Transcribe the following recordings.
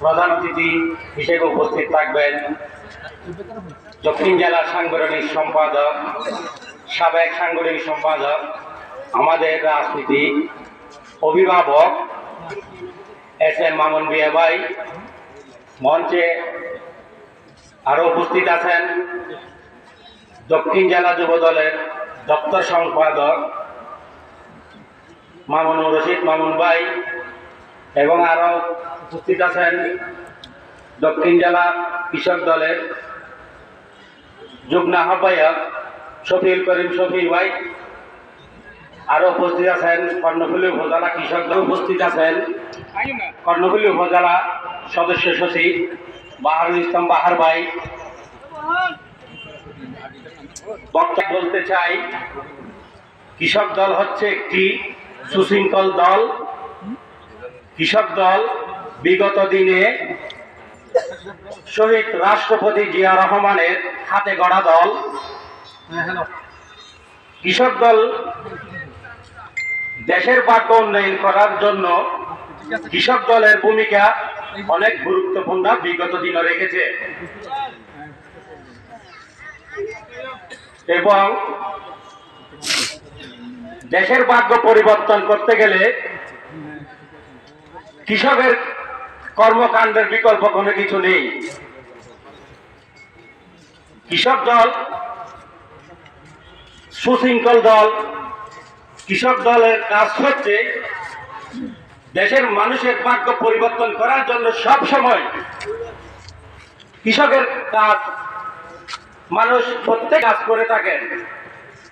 প্রধান অতিথি হিসেবে উপস্থিত থাকবেন দক্ষিণ জেলা সাংগঠনিক সম্পাদক, সাবেক সাংগঠনিক সম্পাদক, আমাদের রাজনীতি অভিভাবক, এস এম মামুন বিয়া ভাই, মঞ্চে আরও উপস্থিত আছেন দক্ষিণ জেলা যুব দলের দপ্তর সম্পাদক মামুনুর রশিদ মামুন ভাই এবং আরও উপস্থিত আছেন দক্ষিণ জেলা কৃষক দলের যুগ্ম আহ্বায়ক শফিউল করিম শফিল ভাই, আরও উপস্থিত আছেন কর্ণফুলী উপজেলা কৃষক দল উপস্থিত আছেন। কর্ণফুলী উপজেলা সদস্য সচিব বাহারুল ইসলাম বাহার ভাই। বক্তা বলতে চাই, কৃষক দল হচ্ছে একটি সুশৃঙ্খল দল। কৃষক দল বিগত দিনে শহীদ রাষ্ট্রপতি জিয়া রহমানের হাতে গড়া দল। কৃষক দল দেশের ভাগ্য উন্নয়ন করার জন্য কৃষক দলের ভূমিকা অনেক গুরুত্বপূর্ণ বিগত দিনে রেখেছে। এবং দেশের ভাগ্য পরিবর্তন করতে গেলে কৃষকের কর্মকাণ্ডের বিকল্প কোনো কিছু নেই। কৃষক দল, সুশৃঙ্খল দল, কৃষক দলের কাজ হচ্ছে দেশের মানুষের ভাগ্য পরিবর্তন করার জন্য সব সময় কৃষকের কাজ, মানুষ প্রত্যেক কাজ করে থাকেন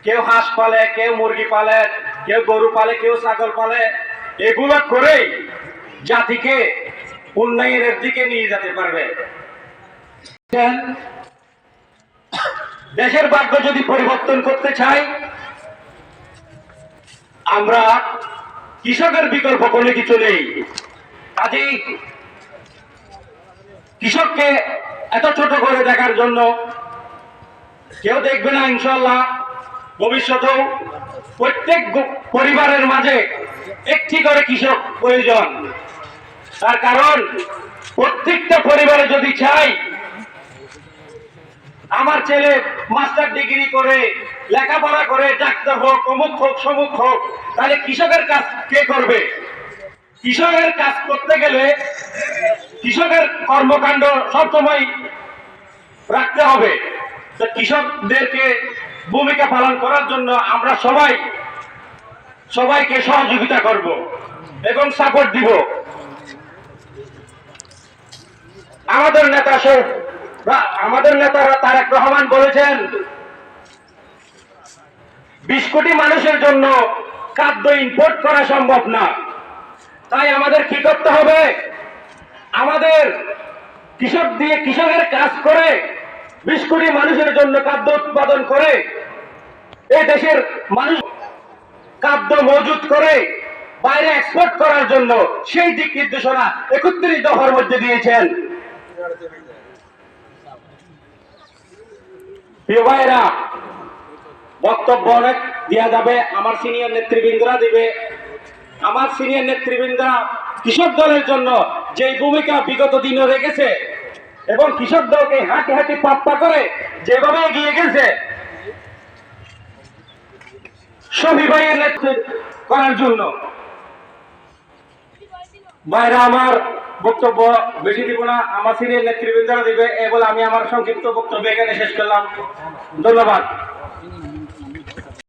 কেউ হাঁস পালে, কেউ মুরগি পালে, কেউ গরু পালে, কেউ ছাগল পালে, এগুলো করেই জাতিকে উন্নয়নের দিকে নিয়ে যেতে পারবে। দেশের ভাগ্য যদি পরিবর্তন করতে চাই, আমরা কৃষকের বিকল্প কোনো কিছু নেই। কাজেই কৃষককে এত ছোট করে দেখার জন্য কেউ দেখবে না ইনশাল্লাহ ভবিষ্যতেও প্রত্যেক পরিবারের মাঝে একটি করে কৃষক প্রয়োজন। তার কারণ, প্রত্যেকটা পরিবারে যদি চাই, আমার ছেলে মাস্টার ডিগ্রি করে, লেখাপড়া করে, ডাক্তার হোক, অমুক হোক, সমুক হোক, তাহলে কৃষকের কাজ কে করবে? কৃষকের কাজ করতে গেলে কৃষকের কর্মকাণ্ড সবসময় রাখতে হবে। কৃষকদেরকে ভূমিকা পালন করার জন্য আমরা সবাই, সবাইকে সহযোগিতা করব এবং সাপোর্ট দিব। আমাদের নেতা রা- আমাদের নেতারা তারেক রহমান বলেছেন, বিশ কোটি মানুষের জন্য খাদ্য ইম্পোর্ট করা সম্ভব না। তাই আমাদের কি করতে হবে? আমাদের কৃষক দিয়ে কৃষকের কাজ করে বিশ কোটি মানুষের জন্য খাদ্য উৎপাদন করে, এই দেশের মানুষ খাদ্য মজুত করে বাইরে এক্সপোর্ট করার জন্য সেই দিক নির্দেশনা একত্রিশ দফার মধ্যে দিয়েছেন। প্রিয় ভাইরা বক্তব্য অনেক দেওয়া যাবে, আমার সিনিয়র নেতৃবৃন্দরা দিবে। আমার সিনিয়র নেতৃবৃন্দরা কৃষক দলের জন্য যে ভূমিকা বিগত দিনে রেখেছে এবং কৃষক দলকে হাঁটি হাঁটি পাপ্পা করে যেভাবে এগিয়ে গেছে, শফি ভাইয়ের নেতৃত্ব করার জন্য। ভাইরা আমার বক্তব্য বেশি দিব না, আমার সিনিয়র নেতৃবৃন্দরা দিবে, এ বলে আমি আমার সংক্ষিপ্ত বক্তব্য এখানে শেষ করলাম। ধন্যবাদ।